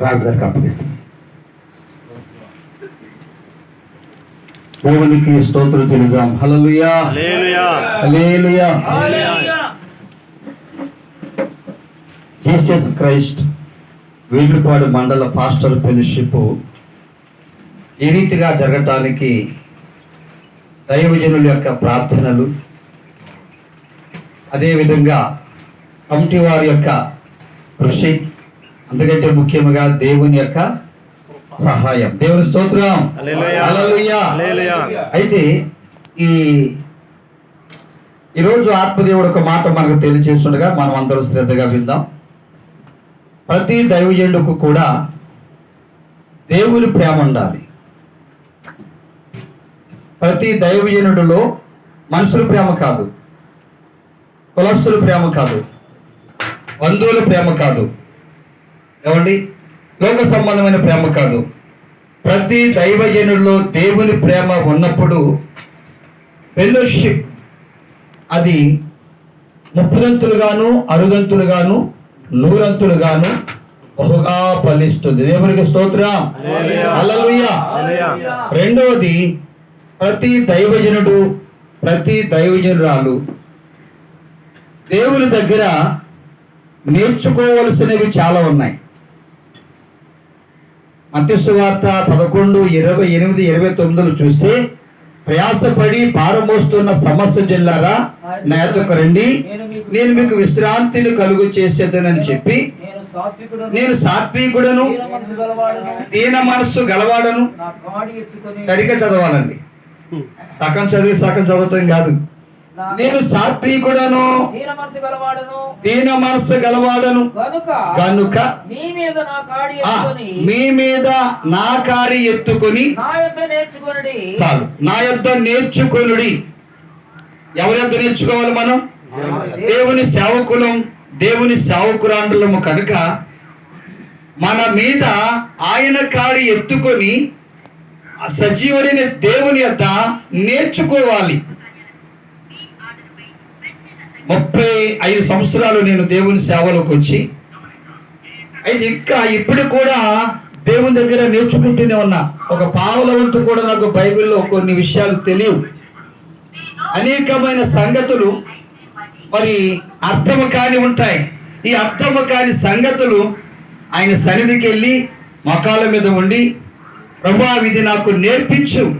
రాజు గారికి అప్పగిస్తాను దేవునికి స్తోత్రం హల్లెలూయా. హల్లెలూయా. జీసస్ క్రైస్ట్ వీటిపాడు మండల పాస్టర్ ఫెలోషిప్ ఈ రీతిగా జరగటానికి దైవజనుల యొక్క ప్రార్థనలు అదేవిధంగా కమిటీ వారి యొక్క కృషి అందుకంటే ముఖ్యంగా దేవుని యొక్క సహాయం. దేవుని స్తోత్రం. అయితే ఈ ఈరోజు ఆత్మదేవుడు ఒక మాట మనకు తెలియచేస్తుండగా మనం అందరూ శ్రద్ధగా విందాం. ప్రతి దైవజనుడుకు కూడా దేవుని ప్రేమ ఉండాలి. ప్రతి దైవజనుడిలో మనుషుల ప్రేమ కాదు. కులస్తుల ప్రేమ కాదు. బంధువుల ప్రేమ కాదు. ఏమండి? లోక సంబంధమైన ప్రేమ కాదు. ప్రతి దైవజనుడిలో దేవుని ప్రేమ ఉన్నప్పుడు ఫెలోషిప్ అది ముప్పుదంతులుగాను అరుదంతులుగాను నూరంతులుగాను బహుగా ఫలిస్తుంది. దేవునికి స్తోత్రం. హల్లెలూయా. రెండవది ప్రతి దైవజనుడు ప్రతి దైవజనురాలు దేవుని దగ్గర నేర్చుకోవలసినవి చాలా ఉన్నాయి. మత్స్సు వార్త పదకొండు ఇరవై ఎనిమిది ఇరవై తొమ్మిదిలో చూస్తే ప్రయాసపడి భారమోస్తున్న సమస్య జిల్లారా? నా రండి. నేను మీకు విశ్రాంతిని కలుగు చేసేదనని చెప్పి నేను సాత్వికుడను దీన మనస్సు గలవాడను సరిగ్గా చదవాలండి. సగం చదివి సగం చదవటం కాదు. నేను సాత్వికుడను దీన మనసు గలవాడను. దీన మనస్సు గలవాడను. కనుక కనుక మీ మీద నా కాడి ఎత్తుకొని మీ మీద నా కారి ఎత్తుకొని నా యొక్క నేర్చుకొనడి. చాలు. నా యొద్ద నేర్చుకొనుడి. ఎవరి యొద్ద నేర్చుకోవాలి మనం? దేవుని సేవకులం దేవుని సేవకురాండులము కనుక మన మీద ఆయన కాడి ఎత్తుకొని సజీవుడైన దేవుని యొక్క నేర్చుకోవాలి. ముప్పై ఐదు సంవత్సరాలు నేను దేవుని సేవలోకి వచ్చి అయితే ఇంకా ఇప్పుడు కూడా దేవుని దగ్గర నేర్చుకుంటూనే ఉన్నా. ఒక పావుల వంతు కూడా నాకు బైబిల్లో కొన్ని విషయాలు తెలియవు. అనేకమైన సంగతులు మరి అర్థము కాని ఉంటాయి. ఈ అర్థము కాని సంగతులు ఆయన సన్నిధికి వెళ్ళి మకాల మీద ఉండి ప్రభా ఇది నాకు నేర్పించు.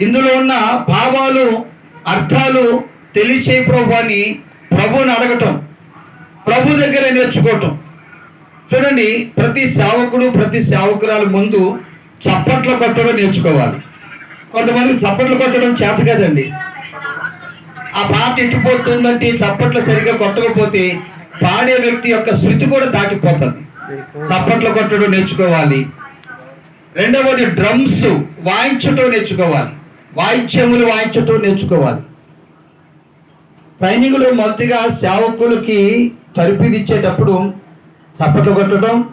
ఇందులో ఉన్న భావాలు అర్థాలు తెలియచే ప్రభు అని ప్రభుని అడగటం ప్రభు దగ్గర నేర్చుకోవటం. చూడండి ప్రతి సేవకుడు ప్రతి సేవకురాలు ముందు చప్పట్లు కొట్టడం నేర్చుకోవాలి. కొంతమంది చప్పట్లు కొట్టడం చేత కదండి. ఆ పాట ఎట్టిపోతుందంటే చప్పట్లు సరిగ్గా కొట్టకపోతే పాడే వ్యక్తి యొక్క శృతి కూడా దాటిపోతుంది. చప్పట్లు కొట్టడం నేర్చుకోవాలి. రెండవది డ్రమ్స్ వాయించటం నేర్చుకోవాలి. వాయిద్యములు వాయించటం నేర్చుకోవాలి. సైనికులు మొదటిగా సేవకులకి తరిపిదిచ్చేటప్పుడు చప్పట్లు కొట్టడం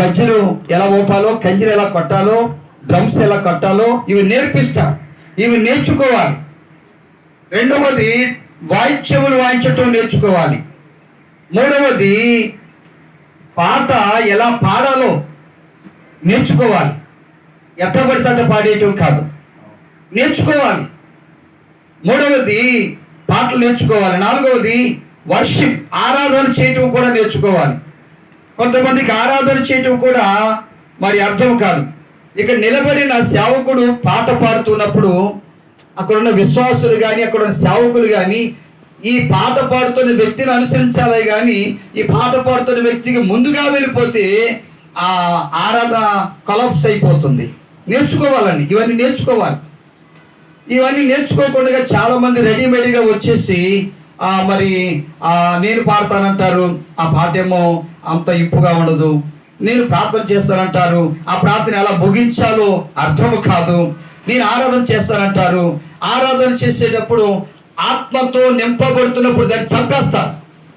గజ్జలు ఎలా ఊపాలో కంజలు ఎలా కొట్టాలో డ్రమ్స్ ఎలా కొట్టాలో ఇవి నేర్పిస్తా ఇవి నేర్చుకోవాలి. రెండవది వాయిద్యములు వాయించటం నేర్చుకోవాలి. మూడవది పాట ఎలా పాడాలో నేర్చుకోవాలి. ఎత్తబడితే అట్ట పాడేయటం కాదు. నేర్చుకోవాలి. మూడవది పాటలు నేర్చుకోవాలి. నాలుగవది వర్షిప్ ఆరాధన చేయటం కూడా నేర్చుకోవాలి. కొంతమందికి ఆరాధన చేయటం కూడా మరి అర్థం కాదు. ఇక నిలబడిన సేవకుడు పాట పాడుతున్నప్పుడు అక్కడున్న విశ్వాసులు కానీ అక్కడున్న సేవకులు కానీ ఈ పాట పాడుతున్న వ్యక్తిని అనుసరించాలి కానీ ఈ పాట పాడుతున్న వ్యక్తికి ముందుగా వెళ్ళిపోతే ఆ ఆరాధన కొలప్స్ అయిపోతుంది. నేర్చుకోవాలండి. ఇవన్నీ నేర్చుకోవాలి. ఇవన్నీ నేర్చుకోకుండా చాలా మంది రెడీమేడ్గా వచ్చేసి ఆ మరి ఆ నేను పాడతానంటారు ఆ పాట ఏమో అంత ఇంపుగా ఉండదు. నేను ప్రార్థన చేస్తానంటారు ఆ ప్రార్థన ఎలా ముగించాలో అర్థము కాదు. నేను ఆరాధన చేస్తానంటారు. ఆరాధన చేసేటప్పుడు ఆత్మతో నింపబడుతున్నప్పుడు దాన్ని చంపేస్తారు.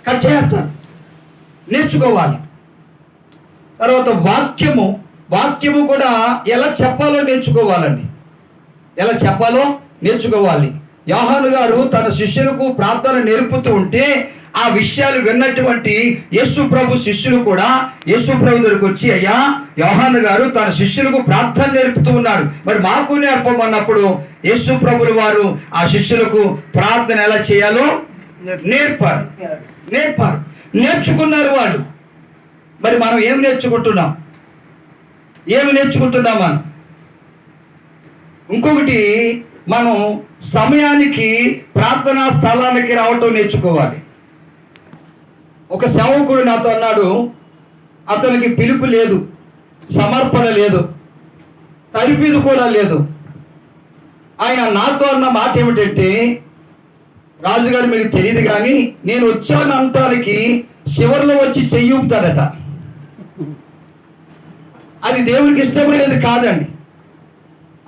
కట్ చేస్తారు. నేర్చుకోవాలి. తర్వాత వాక్యము వాక్యము కూడా ఎలా చెప్పాలో నేర్చుకోవాలండి. ఎలా చెప్పాలో నేర్చుకోవాలి. యోహాను గారు తన శిష్యులకు ప్రార్థన నేర్పుతూ ఉంటే ఆ విషయాలు విన్నటువంటి యేసు ప్రభు శిష్యులు కూడా యేసు ప్రభు దగ్గరికి వచ్చి అయ్యా యోహాను గారు తన శిష్యులకు ప్రార్థన నేర్పుతూ ఉన్నాడు. మరి మాకు నేర్పమన్నప్పుడు యేసు ప్రభులు వారు ఆ శిష్యులకు ప్రార్థన ఎలా చేయాలో నేర్పారు. నేర్పారు. నేర్చుకున్నారు వాళ్ళు. మరి మనం ఏం నేర్చుకుంటున్నాం? ఏమి నేర్చుకుంటున్నాం మనం? ఇంకొకటి మనం సమయానికి ప్రార్థనా స్థలానికి రావటం నేర్చుకోవాలి. ఒక సేవకుడు నాతో అన్నాడు అతనికి పిలుపు లేదు సమర్పణ లేదు తరిపిది కూడా లేదు. ఆయన నాతో అన్న మాట ఏమిటంటే రాజుగారు మీకు తెలియదు కానీ నేను వచ్చాను అంటానికి చివరిలో వచ్చి చెయ్యి అది దేవునికి ఇష్టమైనది కాదండి.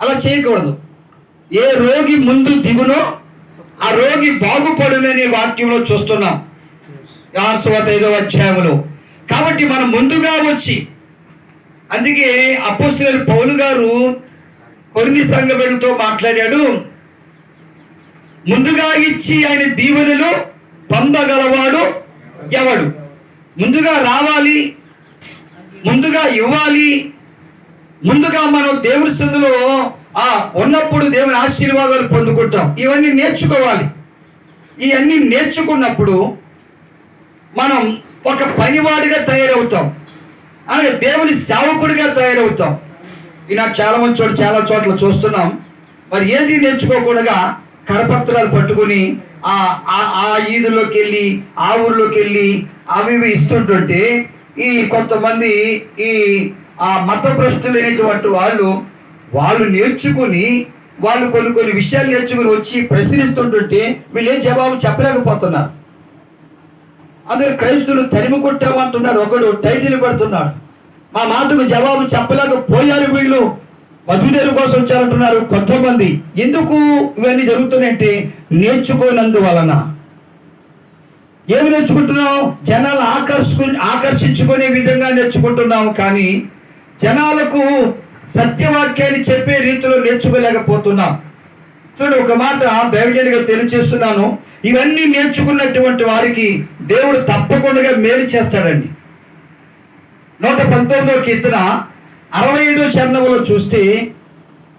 అలా చేయకూడదు. ఏ రోగి ముందు దిగునో ఆ రోగి బాగుపడుననే వాక్యంలో చూస్తున్నాం. యాన్సువత ఐదో అధ్యాయంలో కాబట్టి మనం ముందుగా వచ్చి అందుకే అపోస్తుల పౌలు గారు కొన్ని సంఘములతో మాట్లాడాడు. ముందుగా ఇచ్చి ఆయన దీవెనలు పొందగలవాడు ఎవడు? ముందుగా రావాలి ముందుగా ఇవ్వాలి ముందుగా మనం దేవుని సందులో ఆ ఉన్నప్పుడు దేవుని ఆశీర్వాదాలు పొందుకుంటాం. ఇవన్నీ నేర్చుకోవాలి. ఇవన్నీ నేర్చుకున్నప్పుడు మనం ఒక పనివాడిగా తయారవుతాం. అలాగే దేవుని సేవకుడిగా తయారవుతాం. ఈ నాకు చాలా మంది చోట్ల చాలా చోట్ల చూస్తున్నాం. మరి ఏది నేర్చుకోకుండా కరపత్రాలు పట్టుకుని ఆ ఆ- ఆ ఈదులోకి వెళ్ళి ఆ ఊర్లోకి వెళ్ళి అవి ఇవి ఇస్తుంటుంటే ఈ కొంతమంది ఈ ఆ మత భ్రష్టులైనటువంటి వాళ్ళు వాళ్ళు నేర్చుకుని వాళ్ళు కొన్ని కొన్ని విషయాలు నేర్చుకుని వచ్చి ప్రశ్నిస్తుంటుంటే వీళ్ళు ఏం జవాబు చెప్పలేకపోతున్నారు. అందుకే క్రైస్తులు తరిమి కొట్టామంటున్నాడు ఒకడు టైటిల్ పడుతున్నాడు. మా మాటకు జవాబు చెప్పలేకపోయారు వీళ్ళు. మధుదేరు కోసం వచ్చారంటున్నారు కొంతమంది. ఎందుకు ఇవన్నీ జరుగుతున్నాయంటే నేర్చుకోనందువలన. ఏమి నేర్చుకుంటున్నాం జనాలు ఆకర్షు ఆకర్షించుకునే విధంగా నేర్చుకుంటున్నాం కానీ జనాలకు సత్యవాక్యాన్ని చెప్పే రీతిలో నేర్చుకోలేకపోతున్నాం. చూడు ఒక మాట దైవజనిగా తెలియచేస్తున్నాను ఇవన్నీ నేర్చుకున్నటువంటి వారికి దేవుడు తప్పకుండా మేలు చేస్తాడండి. నూట పంతొమ్మిదో కీర్తన అరవై ఐదో చరణంలో చూస్తే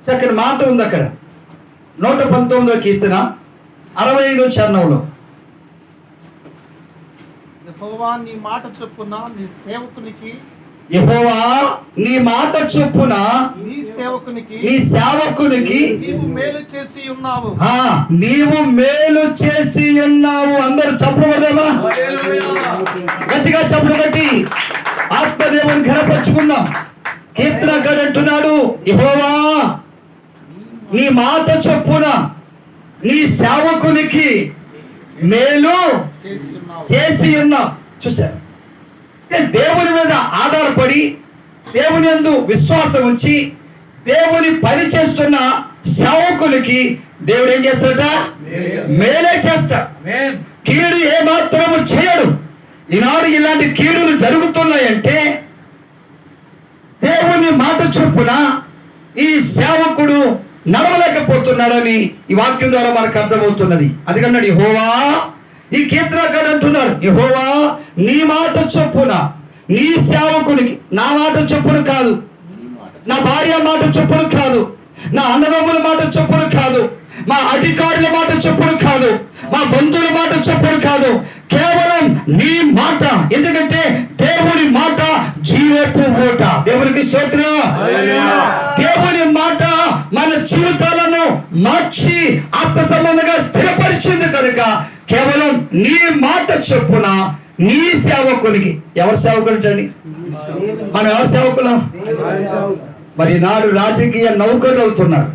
చక్కని మాట ఉంది అక్కడ. నూట పంతొమ్మిదో కీర్తన అరవై ఐదో చరణంలో. యెహోవా నీ మాట చొప్పున నీ సేవకునికి యెహోవా నీ మాట చొప్పున నీ సేవకునికి నీ సేవకునికి నీవు మేలు చేసి ఉన్నావు. నీవు మేలు చేసి ఉన్నావు. అందరూ చెప్పబడేమా గట్టిగా చెప్పలు బట్టి ఆత్మదేవుని ఘనపరుచుకుందాం. కీర్తనగాడు అంటున్నాడు యెహోవా నీ మాట చొప్పున నీ సేవకునికి మేలు చేసి ఉన్నావు. చేసి ఉన్నాం. చూశారు? అంటే దేవుని మీద ఆధారపడి దేవుని యందు విశ్వాసం ఉంచి దేవుని పని చేస్తున్న సేవకులకి దేవుడు ఏం చేస్తాడట? మేలే చేస్తాడు. కీడు ఏ మాత్రము చేయడు. ఈనాడు ఇలాంటి కీడులు జరుగుతున్నాయంటే దేవుని మాట చొప్పున ఈ సేవకుడు నడవలేకపోతున్నాడని ఈ వాక్యం ద్వారా మనకు అర్థమవుతున్నది. అందుకన్నాడు యెహోవా ఈ కీర్తనకాడు అంటున్నారు యహోవా నీ మాట చొప్పున నీ సేవకునికి నా మాట చొప్పున కాదు. నా భార్య మాట చొప్పున కాదు. నా అన్నదమ్ముల మాట చొప్పున కాదు. మా అధికారుల మాట చొప్పున కాదు. మా బంధువుల మాట చొప్పున కాదు. కేవలం నీ మాట. ఎందుకంటే దేవుని మాట జీవపు మూట దేవునికి స్తోత్ర. దేవుని మాట మన జీవితాలను మార్చి ఆత్మ సంబంధంగా స్థిరపరిచింది కనుక కేవలం నీ మాట చొప్పున నీ సేవకునికి ఎవరు సేవకులు మనం ఎవరు సేవకులం? మరి నాడు రాజకీయ నౌకర్లు అవుతున్నారు.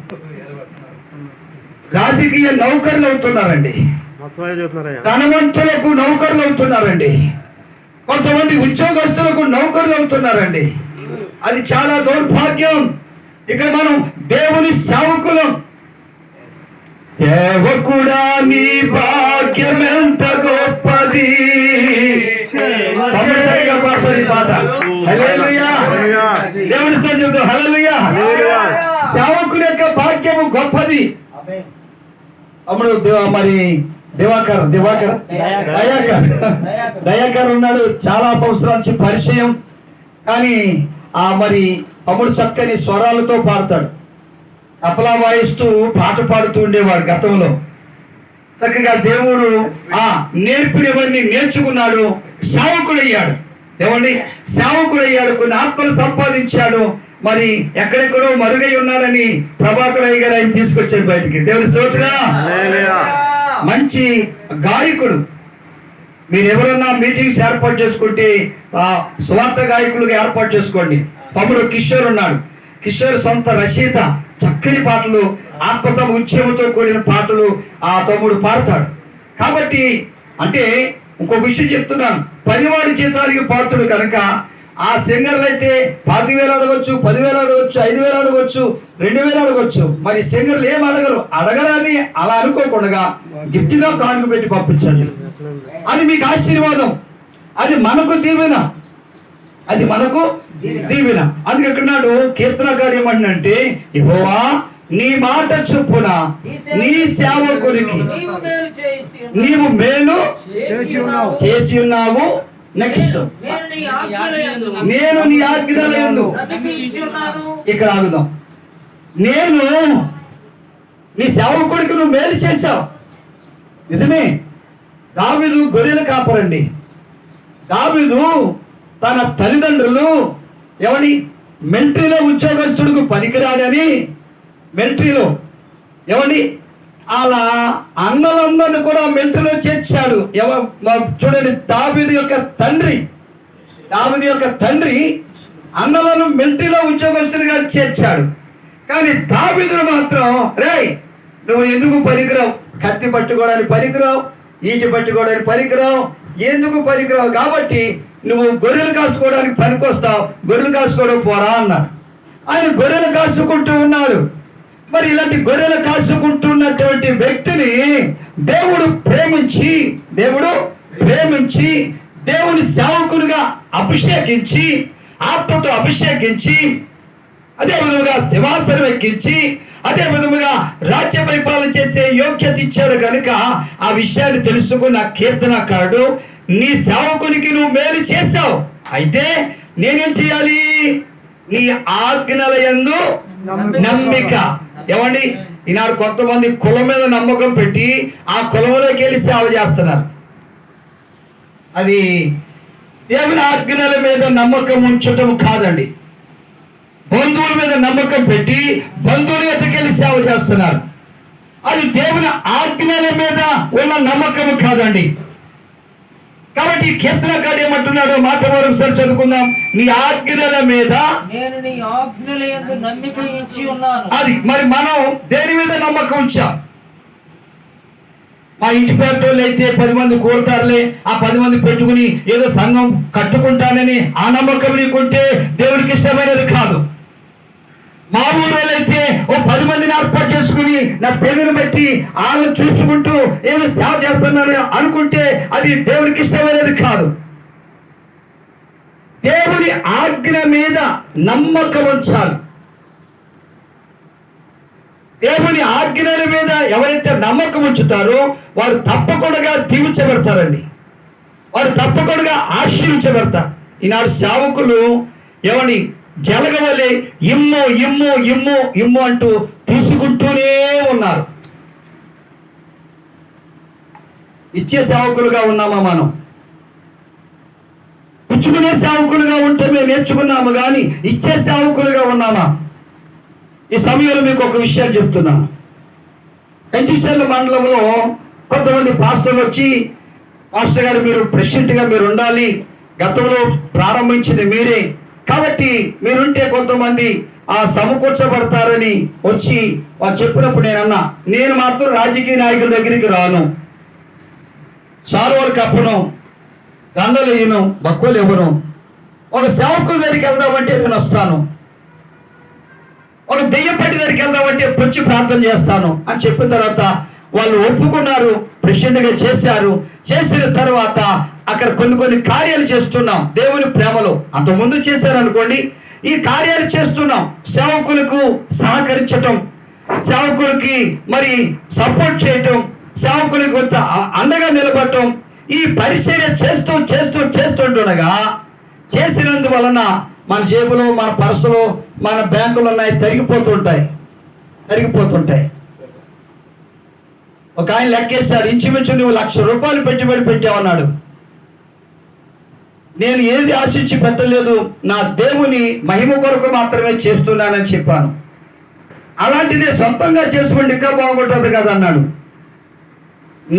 రాజకీయ నౌకర్లు అవుతున్నారండి. ధనవంతులకు నౌకర్లు అవుతున్నారండి. కొంతమంది ఉద్యోగస్తులకు నౌకర్లు అవుతున్నారండి. అది చాలా దౌర్భాగ్యం. ఇక మనం దేవుని సేవకులం. సేవకుడా నీ భాగ్యం ఎంత గొప్పది. సేవకుని యొక్క భాగ్యము గొప్పది. అప్పుడు దేవ- మరి దివాకర్ దివాకర్? దయాకర్. దయాకర్ ఉన్నాడు. చాలా సంవత్సరాల నుంచి పరిచయం. కానీ ఆ మరి తమ్ముడు చక్కని స్వరాలతో పాడతాడు. తపలా వాయిస్తూ పాట పాడుతూ ఉండేవాడు గతంలో. చక్కగా దేవుడు ఆ నేర్పినవన్నీ నేర్చుకున్నాడు సేవకుడయ్యాడు. ఏమండి? సేవకుడయ్యాడు కొన్ని ఆత్మలు సంపాదించాడు మరి ఎక్కడెక్కడో మరుగై ఉన్నాడని ప్రభాకర్ అయ్య గారు ఆయన తీసుకొచ్చాడు బయటికి. దేవుని స్తోత్రా. హల్లెలూయా. మంచి గాయకుడు. మీరు ఎవరన్నా మీటింగ్స్ ఏర్పాటు చేసుకుంటే ఆ స్వార్థ గాయకులుగా ఏర్పాటు చేసుకోండి. తమ్ముడు కిషోర్ ఉన్నాడు. కిషోర్ సొంత రచయిత చక్కని పాటలు ఆత్మసమ ఉద్యమంతో కూడిన పాటలు ఆ తమ్ముడు పాడతాడు. కాబట్టి అంటే ఇంకో విషయం చెప్తున్నాను. పదివాడి జీతానికి పాడుతుడు కనుక ఆ సింగర్లు అయితే పాతి వేలు అడగొచ్చు పదివేలు అడగొచ్చు ఐదు వేలు అడగొచ్చు రెండు వేలు అడగొచ్చు. మరి సింగర్లు ఏం అడగరు. అడగరని అలా అనుకోకుండా గిఫ్ట్గా కానుక పెట్టి పంపించండి. అది మీకు ఆశీర్వాదం. అది మనకు దీవెన. అది మనకు దీవెన. అందుకే ఎక్కడున్నాడు కీర్తనగాడు ఏమంటే యెహోవా నీ మాట చొప్పున నీ సేవకునికి నీవు మేలు చేసి నీవు మేలు చేసి ఉన్నావు. నెక్స్ట్ నేను నీ ఆజ్ఞలయందు ఉన్నాను ఇక్కడ ఆగుదాం. నేను నీ సేవకుడికి నువ్వు మేలు చేశావు. నిజమే. దావీదు గొర్రెల కాపరండి. దావీదు తన తల్లిదండ్రులు ఎవని మిలిటరీలో ఉద్యోగస్తుడికి పనికిరాడని మిలిటరీలో ఎవని అలా అన్నలందరిని కూడా మిలిటరీలో చేర్చాడు. ఎవ చూడండి దావీదు యొక్క తండ్రి. దావీదు యొక్క తండ్రి అన్నలను మిలిటరీలో ఉద్యోగస్తుడిగా చేర్చాడు. కానీ దావీదును మాత్రం రే నువ్వు ఎందుకు పనికిరావు? కత్తి పట్టుకోవడానికి పనికిరావు ఈటి పట్టుకోవడానికి పనికిరావు ఎందుకు పనికిరావు? కాబట్టి నువ్వు గొర్రెలు కాసుకోవడానికి పనికొస్తావు గొర్రెలు కాసుకోవడం పోరా అన్నాడు. ఆయన గొర్రెలు కాసుకుంటూ ఉన్నాడు. మరి ఇలాంటి గొర్రెలు కాసుకుంటున్నటువంటి వ్యక్తిని దేవుడు ప్రేమించి దేవుడు ప్రేమించి దేవుని సేవకునిగా అభిషేకించి ఆత్మతో అభిషేకించి అదే విధముగా సింహాసనం ఎక్కించి అదే విధముగా రాజ్య పరిపాలన చేసే యోగ్యత ఇచ్చాడు కనుక ఆ విషయాన్ని తెలుసుకున్న కీర్తనకారుడు నీ సేవకునికి నువ్వు మేలు చేశావు. అయితే నేనేం చేయాలి? నీ ఆజ్ఞల యందు నమ్మిక. ఏమండి? ఈనాడు కొంతమంది కులం మీద నమ్మకం పెట్టి ఆ కులంలోకి వెళ్ళి సేవ చేస్తున్నారు. అది దేవుని ఆజ్ఞల మీద నమ్మకం ఉంచటం కాదండి. బంధువుల మీద నమ్మకం పెట్టి బంధువుల ఎద్దకెళ్ళి సేవ చేస్తున్నారు. అది దేవుని ఆజ్ఞల మీద ఉన్న నమ్మకం కాదండి. కాబట్టి కీర్తనకాడు ఏమంటున్నాడు మాట మరొకసారి చదువుకుందాం. నీ ఆజ్ఞల మీద నేను నీ ఆజ్ఞలయందు నమ్మిక ఇచ్చి ఉన్నాను. అది మరి మనం దేని మీద నమ్మకం ఉంచాం? మా ఇంటి పేటోళ్ళు అయితే పది మంది కోరుతారులే ఆ పది మంది పెట్టుకుని ఏదో సంఘం కట్టుకుంటానని ఆ నమ్మకం నీకుంటే దేవుడికి ఇష్టమైనది కాదు. మా ఊళ్ళో అయితే ఓ పది మందిని ఏర్పాటు చేసుకుని నా తెలుగును బట్టి వాళ్ళు చూసుకుంటూ ఏదో సేవ చేస్తున్నాను అనుకుంటే అది దేవుడికి ఇష్టమైనది కాదు. దేవుని ఆజ్ఞ మీద నమ్మకం ఉంచాలి. దేవుని ఆజ్ఞల మీద ఎవరైతే నమ్మకం ఉంచుతారో వారు తప్పకుండా దీవించబడతారండి. వారు తప్పకుండా ఆశీర్వించబడతారు. ఈనాడు సేవకులు ఏమని జలగవలే ఇమ్ము ఇమ్ము ఇమ్ము ఇమ్ము అంటూ తీసుకుంటూనే ఉన్నారు. ఇచ్చే సేవకులుగా ఉన్నామా మనం? పుచ్చుకునే సేవకులుగా ఉంటే మేము నేర్చుకున్నాము కానీ ఇచ్చే సేవకులుగా ఉన్నామా? ఈ సమయంలో మీకు ఒక విషయాలు చెప్తున్నాను కంచిశర్ల మండలంలో కొంతమంది పాస్టర్లు వచ్చి పాస్టర్ గారు మీరు ప్రెసిడెంట్గా మీరు ఉండాలి. గతంలో ప్రారంభించింది మీరే. కాబట్టి మీరుంటే కొంతమంది ఆ సమకూర్చబడతారని వచ్చి వారు చెప్పినప్పుడు నేను అన్నా నేను మాత్రం రాజకీయ నాయకుల దగ్గరికి రాను. సాల్వాలు కప్పను దండలు ఇవ్వను బక్కులు ఇవ్వను. ఒక సేవకుల దగ్గరికి వెళ్దామంటే నేను వస్తాను. ఒక దెయ్యపట్టి దగ్గరికి వెళ్దామంటే పొచ్చి ప్రార్థన చేస్తాను అని చెప్పిన తర్వాత వాళ్ళు ఒప్పుకున్నారు ప్రెసిడెంట్ చేశారు. చేసిన తర్వాత అక్కడ కొన్ని కొన్ని కార్యాలు చేస్తున్నాం దేవుని ప్రేమలో. అంతకుముందు ముందు చేశారు అనుకోండి ఈ కార్యాలు చేస్తున్నాం. సేవకులకు సహకరించటం సేవకులకి మరి సపోర్ట్ చేయటం సేవకులకి కొంత అండగా నిలబడటం ఈ పరిచర్య చేస్తూ చేస్తూ చేస్తుండగా చేసినందువలన మన జేబులో మన పర్సులో మన బ్యాంకులో ఉన్నాయి తరిగిపోతుంటాయి. తరిగిపోతుంటాయి. ఒక ఆయన లెక్కేశాడు ఇంచుమించు నువ్వు లక్ష రూపాయలు పెట్టుబడి పెట్టావన్నాడు నేను ఏది ఆశించి పెట్టలేదు నా దేవుని మహిమ కొరకు మాత్రమే చేస్తున్నానని చెప్పాను. అలాంటిదే సొంతంగా చేసుకుంటే ఇంకా బాగుంటుంది కదా అన్నాడు.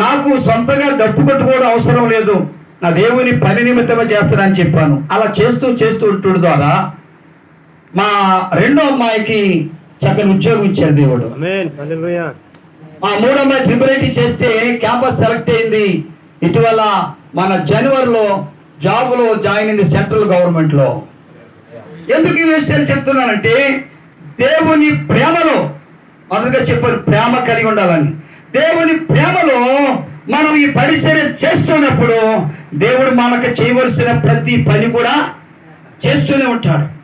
నాకు సొంతంగా డబ్బు కట్టుకోవడం అవసరం లేదు నా దేవుని పని నిమిత్తమే చేస్తానని చెప్పాను. అలా చేస్తూ చేస్తూ ఉంటుడు ద్వారా మా రెండో అమ్మాయికి చక్కని ఉద్యోగం ఇచ్చాడు దేవుడు. మా మూడో అమ్మాయి ట్రిపుల్ ఐటీ చేస్తే క్యాంపస్ సెలెక్ట్ అయింది. ఇటీవల మన జనవరిలో జాబ్లో జాయిన్ అయింది సెంట్రల్ గవర్నమెంట్లో. ఎందుకు ఈ విషయాలు చెప్తున్నానంటే దేవుని ప్రేమలో మొదలుగా చెప్పారు ప్రేమ కలిగి ఉండాలని. దేవుని ప్రేమలో మనం ఈ పరిచర్య చేస్తున్నప్పుడు దేవుడు మనకు చేయవలసిన ప్రతి పని కూడా చేస్తూనే ఉంటాడు.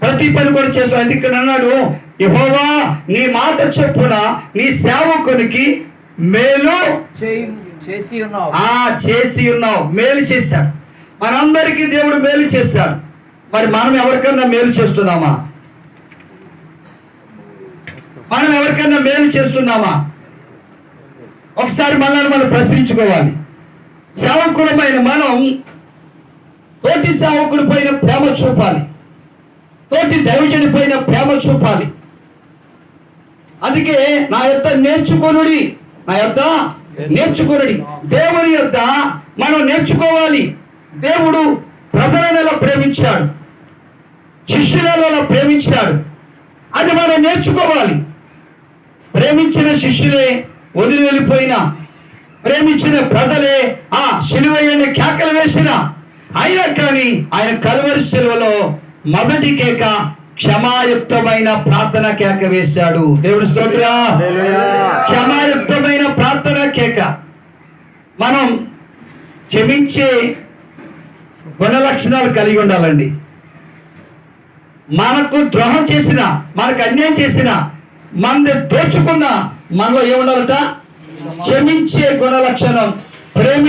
ప్రతి పని కూడా చేస్తాడు. అందుకని ఇక్కడ అన్నాడు యహోవా నీ మాట చొప్పున నీ సేవకునికి మేలు చేయి- చేసి ఉన్నావు. ఆ చేసి ఉన్నావు. మేలు చేశాడు మనందరికీ దేవుడు మేలు చేశాడు. మరి మనం ఎవరికన్నా మేలు చేస్తున్నామా? మనం ఎవరికన్నా మేలు చేస్తున్నామా? ఒకసారి మనల్ని మనం ప్రశ్నించుకోవాలి. సేవకులమైన మనం తోటి సేవకుడి పైన ప్రేమ చూపాలి. తోటి దైవజుడి పైన ప్రేమ చూపాలి. అందుకే నా యొక్క నేర్చుకొనుడి. నా యొక్క నేర్చుకొనుడి దేవుని యొక్క మనం నేర్చుకోవాలి. దేవుడు ప్రజలను ప్రేమించాడు? శిష్యులను ఎలా ప్రేమించాడు? అది మనం నేర్చుకోవాలి. ప్రేమించిన శిష్యులే వదిలి వెళ్ళిపోయిన ప్రేమించిన ప్రజలే ఆ సిలువయ్యని కేకలు వేసిన అయినా కానీ ఆయన కలువరి సిలువలో మొదటి కేక క్షమాయుక్తమైన ప్రార్థన కేక వేశాడు. దేవుడు స్తోత్ర. క్షమాయుక్తమైన ప్రార్థన కేక మనం క్షమించే గుణ లక్షణాలు కలిగి ఉండాలండి. మనకు ద్రోహం చేసిన మనకు అన్యాయం చేసిన మనది దోచుకున్న మనలో ఏముండాలట? క్షమించే గుణ లక్షణం ప్రేమి